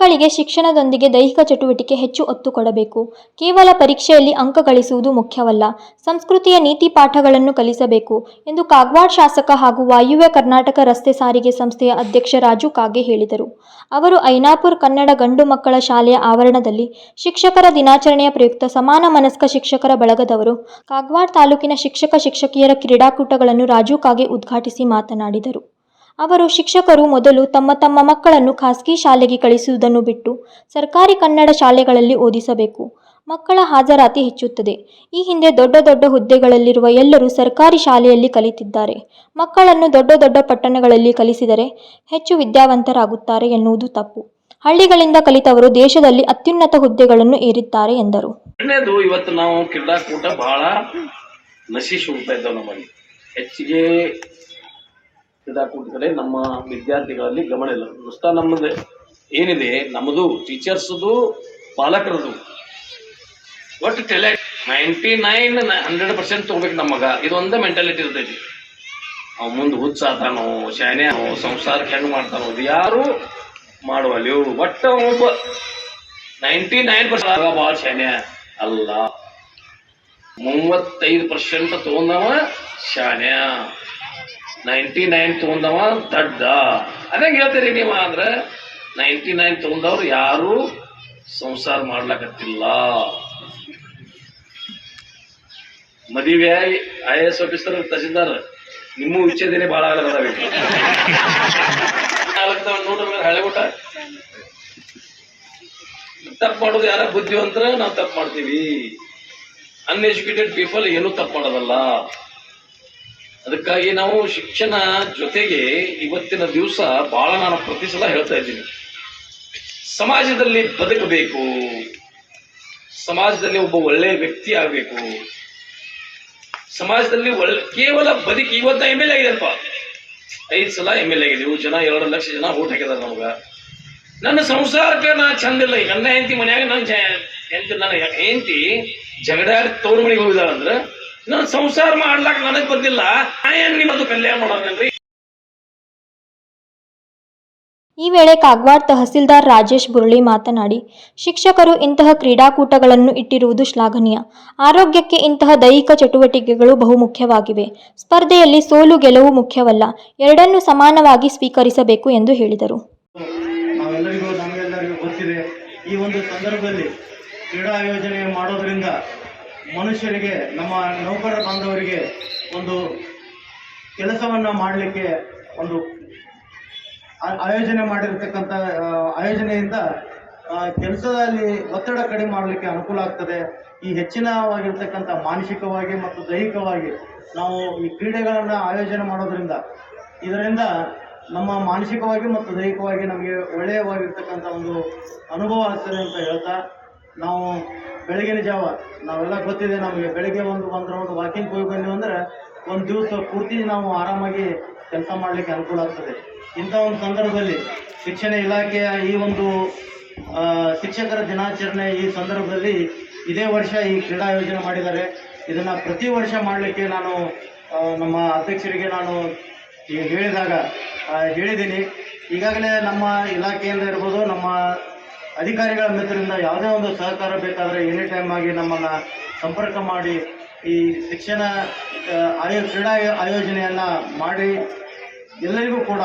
ಮಕ್ಕಳಿಗೆ ಶಿಕ್ಷಣದೊಂದಿಗೆ ದೈಹಿಕ ಚಟುವಟಿಕೆ ಹೆಚ್ಚು ಒತ್ತು ಕೊಡಬೇಕು. ಕೇವಲ ಪರೀಕ್ಷೆಯಲ್ಲಿ ಅಂಕ ಗಳಿಸುವುದು ಮುಖ್ಯವಲ್ಲ. ಸಂಸ್ಕೃತಿಯ ನೀತಿ ಪಾಠಗಳನ್ನು ಕಲಿಸಬೇಕು ಎಂದು ಕಾಗವಾಡ ಶಾಸಕ ಹಾಗೂ ವಾಯುವ್ಯ ಕರ್ನಾಟಕ ರಸ್ತೆ ಸಾರಿಗೆ ಸಂಸ್ಥೆಯ ಅಧ್ಯಕ್ಷ ರಾಜು ಕಾಗೆ ಹೇಳಿದರು. ಅವರು ಐನಾಪುರ್ ಕನ್ನಡ ಗಂಡು ಮಕ್ಕಳ ಶಾಲೆಯ ಆವರಣದಲ್ಲಿ ಶಿಕ್ಷಕರ ದಿನಾಚರಣೆಯ ಪ್ರಯುಕ್ತ ಸಮಾನ ಮನಸ್ಕ ಶಿಕ್ಷಕರ ಬಳಗದವರು, ಕಾಗವಾಡ ತಾಲೂಕಿನ ಶಿಕ್ಷಕ ಶಿಕ್ಷಕಿಯರ ಕ್ರೀಡಾಕೂಟಗಳನ್ನು ರಾಜು ಕಾಗೆ ಉದ್ಘಾಟಿಸಿ ಮಾತನಾಡಿದರು. ಅವರು ಶಿಕ್ಷಕರು ಮೊದಲು ತಮ್ಮ ತಮ್ಮ ಮಕ್ಕಳನ್ನು ಖಾಸಗಿ ಶಾಲೆಗೆ ಕಳಿಸುವುದನ್ನು ಬಿಟ್ಟು ಸರ್ಕಾರಿ ಕನ್ನಡ ಶಾಲೆಗಳಲ್ಲಿ ಓದಿಸಬೇಕು. ಮಕ್ಕಳ ಹಾಜರಾತಿ ಹೆಚ್ಚುತ್ತದೆ. ಈ ಹಿಂದೆ ದೊಡ್ಡ ದೊಡ್ಡ ಹುದ್ದೆಗಳಲ್ಲಿರುವ ಎಲ್ಲರೂ ಸರ್ಕಾರಿ ಶಾಲೆಯಲ್ಲಿ ಕಲಿತಿದ್ದಾರೆ. ಮಕ್ಕಳನ್ನು ದೊಡ್ಡ ದೊಡ್ಡ ಪಟ್ಟಣಗಳಲ್ಲಿ ಕಲಿಸಿದರೆ ಹೆಚ್ಚು ವಿದ್ಯಾವಂತರಾಗುತ್ತಾರೆ ಎನ್ನುವುದು ತಪ್ಪು. ಹಳ್ಳಿಗಳಿಂದ ಕಲಿತವರು ದೇಶದಲ್ಲಿ ಅತ್ಯುನ್ನತ ಹುದ್ದೆಗಳನ್ನು ಏರಿದ್ದಾರೆ ಎಂದರು. ಇವತ್ತು ನಾವು ಕ್ರೀಡಾಕೂಟ ಬಹಳ ನಶಿಸಿ ಹೋಗ್ತಾ ಹೆಚ್ಚಿಗೆ ಕ್ರೀಡಾಕೂಟ ಕಡೆ ನಮ್ಮ ವಿದ್ಯಾರ್ಥಿಗಳಲ್ಲಿ ಗಮನ ಇಲ್ಲ. ನುಸ್ತಾ ನಮ್ಮದು ಏನಿದೆ ನಮ್ಮದು ಟೀಚರ್ಸ್ದು ಪಾಲಕರದು. ಒಟ್ಟು talent ninety nine hundred percent ತೊಗೋಬೇಕು ನಮ್ಮ ಮಗ. ಇದೊಂದೇ ಮೆಂಟಾಲಿಟಿ ಇರ್ತೈತಿ. ಅವ್ ಮುಂದೆ ಹುಚ್ಚಾತಾನೋ ಶಾನೆ ಸಂಸಾರಕ್ಕೆ ಹೆಣ್ಣು ಮಾಡ್ತಾನೋ ಅದು ಯಾರು ಮಾಡುವಲ್ಲಿ ಒಟ್ಟ ಒಬ್ಬ ನೈಂಟಿ ನೈನ್ ಪರ್ಸೆಂಟ್ ಭಾಳ ಶಾನೆ ಅಲ್ಲ, ಮೂವತ್ತೈದು ಪರ್ಸೆಂಟ್ ತಗೊಂಡವ ಶಾನ್ಯ ನೈಂಟಿ ನೈನ್ ತಗೊಂಡವ ದಡ್ಡ. ಅದಂಗೆ ಹೇಳ್ತೀರಿ ನೀವು ಅಂದ್ರೆ ನೈಂಟಿ ನೈನ್ ತಗೊಂಡವ್ರು ಯಾರು ಸಂಸಾರ ಮಾಡ್ಲಕತ್ತಿಲ್ಲ. ಮದುವೆ I A S officer, tahsildar, ನಿಮ್ಮ ವಿಚ್ಛೇದನೆ ಭಾಳ ಆಗಲ್ಲ ನೋಡ್ರಿ ಹಳೆ ತಪ್ಪು ಮಾಡೋದು ಯಾರ ಬುದ್ಧಿವಂತರ, ನಾವು ತಪ್ಪು ಮಾಡ್ತೀವಿ. ಅನ್ಎಜುಕೇಟೆಡ್ ಪೀಪಲ್ ಏನೂ ತಪ್ಪು ಮಾಡೋದಲ್ಲ. ಅದಕ್ಕಾಗಿ ನಾವು ಶಿಕ್ಷಣ ಜೊತೆಗೆ ಇವತ್ತಿನ ದಿವಸ ಬಹಳ ನಾನು ಪ್ರತಿ ಸಲ ಹೇಳ್ತಾ ಇದ್ದೀನಿ. ಸಮಾಜದಲ್ಲಿ ಬದುಕಬೇಕು. ಸಮಾಜದಲ್ಲಿ ಒಬ್ಬ ಒಳ್ಳೆಯ ವ್ಯಕ್ತಿ ಆಗಬೇಕು. ಸಮಾಜದಲ್ಲಿ ಒಳ್ಳೆ, ಕೇವಲ ಬದುಕಿ, ಇವತ್ತ ಎಂ ಎಲ್ ಎ ಐದು ಸಲ ಎಂ ಎಲ್ ಎ ಜನ ಎರಡು ಲಕ್ಷ ಜನ ಓಟ್ ಹಾಕಿದಾರೆ ನಮಗ. ನನ್ನ ಸಂಸಾರಕ್ಕೆ ನಾ ಚಂದಿಲ್ಲ ಇಲ್ಲ. ನನ್ನ ಹೆಂಡತಿ ಮನ್ಯಾಗ ನನ್ನ ಹೆಂಡತಿ ನನ್ನ ಹೆಂಡತಿ ಜಗಡಾಡಿ ತವ್ರ ಮನೆಗೆ ಹೋಗಿದಾಳಂದ್ರ ನಾನು ಸಂಸಾರ ಮಾಡ್ಲಾಕ ನನಗ್ ಬಂದಿಲ್ಲ. ಏನ್ ನಿಮ್ಮದು ಕಲ್ಯಾಣ ಮಾಡೋದ್ರಿ ಈ ವೇಳೆ ಕಾಗವಾಡ ತಹಸೀಲ್ದಾರ್ ರಾಜೇಶ್ ಬುರುಳಿ ಮಾತನಾಡಿ ಶಿಕ್ಷಕರು ಇಂತಹ ಕ್ರೀಡಾಕೂಟಗಳನ್ನು ಇಟ್ಟಿರುವುದು ಶ್ಲಾಘನೀಯ. ಆರೋಗ್ಯಕ್ಕೆ ಇಂತಹ ದೈಹಿಕ ಚಟುವಟಿಕೆಗಳು ಬಹುಮುಖ್ಯವಾಗಿವೆ. ಸ್ಪರ್ಧೆಯಲ್ಲಿ ಸೋಲು ಗೆಲುವು ಮುಖ್ಯವಲ್ಲ ಎರಡನ್ನೂ ಸಮಾನವಾಗಿ ಸ್ವೀಕರಿಸಬೇಕು ಎಂದು ಹೇಳಿದರು. ನಾವೆಲ್ಲರಿಗೂ ನಮಗೆಲ್ಲರಿಗೂ ಗೊತ್ತಿದೆ ಈ ಒಂದು ಸಂದರ್ಭದಲ್ಲಿ ಕ್ರೀಡಾ ಆಯೋಜನೆ ಮಾಡೋದರಿಂದ ಮನುಷ್ಯರಿಗೆ, ನಮ್ಮ ನೌಕರ ಬಾಂಧವರಿಗೆ ಒಂದು ಕೆಲಸವನ್ನು ಮಾಡಲಿಕ್ಕೆ ಒಂದು ಆಯೋಜನೆ ಮಾಡಿರ್ತಕ್ಕಂಥ ಆಯೋಜನೆಯಿಂದ ಕೆಲಸದಲ್ಲಿ ಒತ್ತಡ ಕಡಿಮೆ ಮಾಡಲಿಕ್ಕೆ ಅನುಕೂಲ ಆಗ್ತದೆ. ಈ ಹೆಚ್ಚಿನವಾಗಿರ್ತಕ್ಕಂಥ ಮಾನಸಿಕವಾಗಿ ಮತ್ತು ದೈಹಿಕವಾಗಿ ನಾವು ಈ ಕ್ರೀಡೆಗಳನ್ನು ಆಯೋಜನೆ ಮಾಡೋದರಿಂದ, ಇದರಿಂದ ನಮ್ಮ ಮಾನಸಿಕವಾಗಿ ಮತ್ತು ದೈಹಿಕವಾಗಿ ನಮಗೆ ಒಳ್ಳೆಯವಾಗಿರ್ತಕ್ಕಂಥ ಒಂದು ಅನುಭವ ಆಗ್ತದೆ ಅಂತ ಹೇಳ್ತಾ, ನಾವು ಬೆಳಗಿನ ಜಾವ ನಾವೆಲ್ಲ ಗೊತ್ತಿದೆ ನಮಗೆ ಬೆಳಗ್ಗೆ ಒಂದು ಒಂದು ರೌಂಡ್ ವಾಕಿಂಗ್ ಹೋಗಿ ಬಂದೀವಿ ಅಂದರೆ ಒಂದು ದಿವಸ ಪೂರ್ತಿ ನಾವು ಆರಾಮಾಗಿ ಕೆಲಸ ಮಾಡಲಿಕ್ಕೆ ಅನುಕೂಲ ಆಗ್ತದೆ. ಇಂಥ ಒಂದು ಸಂದರ್ಭದಲ್ಲಿ ಶಿಕ್ಷಣ ಇಲಾಖೆಯ ಈ ಒಂದು ಶಿಕ್ಷಕರ ದಿನಾಚರಣೆ ಈ ಸಂದರ್ಭದಲ್ಲಿ ಇದೇ ವರ್ಷ ಈ ಕ್ರೀಡಾ ಯೋಜನೆ ಮಾಡಿದ್ದಾರೆ. ಇದನ್ನು ಪ್ರತಿ ವರ್ಷ ಮಾಡಲಿಕ್ಕೆ ನಾನು ನಮ್ಮ ಅಧ್ಯಕ್ಷರಿಗೆ ನಾನು ಹೇಳಿದಾಗ ಹೇಳಿದ್ದೀನಿ. ಈಗಾಗಲೇ ನಮ್ಮ ಇಲಾಖೆಯಿಂದ ಇರ್ಬೋದು, ನಮ್ಮ ಅಧಿಕಾರಿಗಳ ಮಿತ್ರರಿಂದ ಯಾವುದೇ ಒಂದು ಸಹಕಾರ ಬೇಕಾದರೆ ಎನಿ ಟೈಮ್ ಆಗಿ ನಮ್ಮನ್ನು ಸಂಪರ್ಕ ಮಾಡಿ ಈ ಶಿಕ್ಷಣ ಆಯೋ, ಕ್ರೀಡಾ ಆಯೋಜನೆಯನ್ನು ಮಾಡಿ ಎಲ್ಲರಿಗೂ ಕೂಡ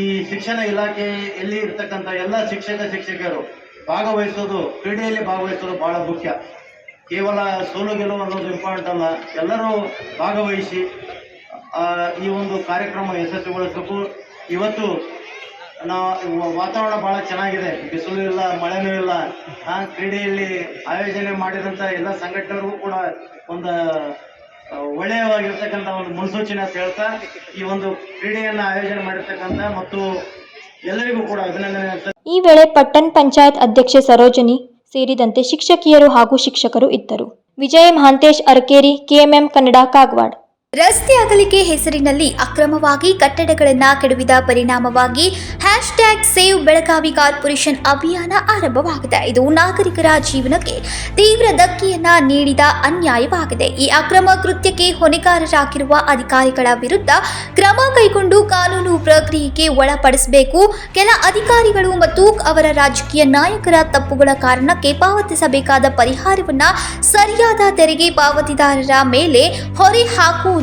ಈ ಶಿಕ್ಷಣ ಇಲಾಖೆಯಲ್ಲಿ ಇರ್ತಕ್ಕಂಥ ಎಲ್ಲ ಶಿಕ್ಷಕ ಶಿಕ್ಷಕಿಯರು ಭಾಗವಹಿಸೋದು, ಕ್ರೀಡೆಯಲ್ಲಿ ಭಾಗವಹಿಸೋದು ಬಹಳ ಮುಖ್ಯ. ಕೇವಲ ಸೋಲು ಗೆಲುವು ಅನ್ನೋದು ಇಂಪಾರ್ಟೆಂಟ್ ಅಲ್ಲ. ಎಲ್ಲರೂ ಭಾಗವಹಿಸಿ ಈ ಒಂದು ಕಾರ್ಯಕ್ರಮ ಯಶಸ್ವಿಗೊಳಿಸಬೇಕು. ಇವತ್ತು ನಾ ವಾತಾವರಣ ಬಹಳ ಚೆನ್ನಾಗಿದೆ. ಬಿಸಿಲು ಇಲ್ಲ, ಮಳೆನೂ ಇಲ್ಲ. ಆ, ಕ್ರೀಡೆಯಲ್ಲಿ ಆಯೋಜನೆ ಮಾಡಿದಂತ ಎಲ್ಲ ಸಂಘಟನೆಗೂ ಕೂಡ ಒಂದು ಒಳ್ಳೆಯವಾಗಿರ್ತಕ್ಕಂಥ ಒಂದು ಮುನ್ಸೂಚನೆ ಅಂತ ಹೇಳ್ತಾ, ಈ ಒಂದು ಕ್ರೀಡೆಯನ್ನ ಆಯೋಜನೆ ಮಾಡಿರ್ತಕ್ಕಂಥ ಮತ್ತು ಎಲ್ಲರಿಗೂ ಕೂಡ ಅಭಿನಂದನೆ ಈ ವೇಳೆ ಪಟ್ಟಣ ಪಂಚಾಯತ್ ಅಧ್ಯಕ್ಷೆ ಸರೋಜಿನಿ ಸೇರಿದಂತೆ ಶಿಕ್ಷಕಿಯರು ಹಾಗೂ ಶಿಕ್ಷಕರು ಇದ್ದರು. ವಿಜಯ ಮಹಾಂತೇಶ್ ಅರಕೇರಿ, ಕೆಎಂಎಂ ಕನ್ನಡ, ಕಾಗವಾಡ್. ರಸ್ತೆ ಅಗಲಿಕೆ ಹೆಸರಿನಲ್ಲಿ ಅಕ್ರಮವಾಗಿ ಕಟ್ಟಡಗಳನ್ನು ಕೆಡವಿದ ಪರಿಣಾಮವಾಗಿ hash tag save Belagavi corporation ಅಭಿಯಾನ ಆರಂಭವಾಗಿದೆ. ಇದು ನಾಗರಿಕರ ಜೀವನಕ್ಕೆ ತೀವ್ರ ಧಕ್ಕೆಯನ್ನ ನೀಡಿದ ಅನ್ಯಾಯವಾಗಿದೆ. ಈ ಅಕ್ರಮ ಕೃತ್ಯಕ್ಕೆ ಹೊಣೆಗಾರರಾಗಿರುವ ಅಧಿಕಾರಿಗಳ ವಿರುದ್ಧ ಕ್ರಮ ಕೈಗೊಂಡು ಕಾನೂನು ಪ್ರಕ್ರಿಯೆಗೆ ಒಳಪಡಿಸಬೇಕು. ಕೆಲ ಅಧಿಕಾರಿಗಳು ಮತ್ತು ಅವರ ರಾಜಕೀಯ ನಾಯಕರ ತಪ್ಪುಗಳ ಕಾರಣಕ್ಕೆ ಪಾವತಿಸಬೇಕಾದ ಪರಿಹಾರವನ್ನು ಸರಿಯಾದ ತೆರಿಗೆ ಪಾವತಿದಾರರ ಮೇಲೆ ಹೊರೆ ಹಾಕುವುದು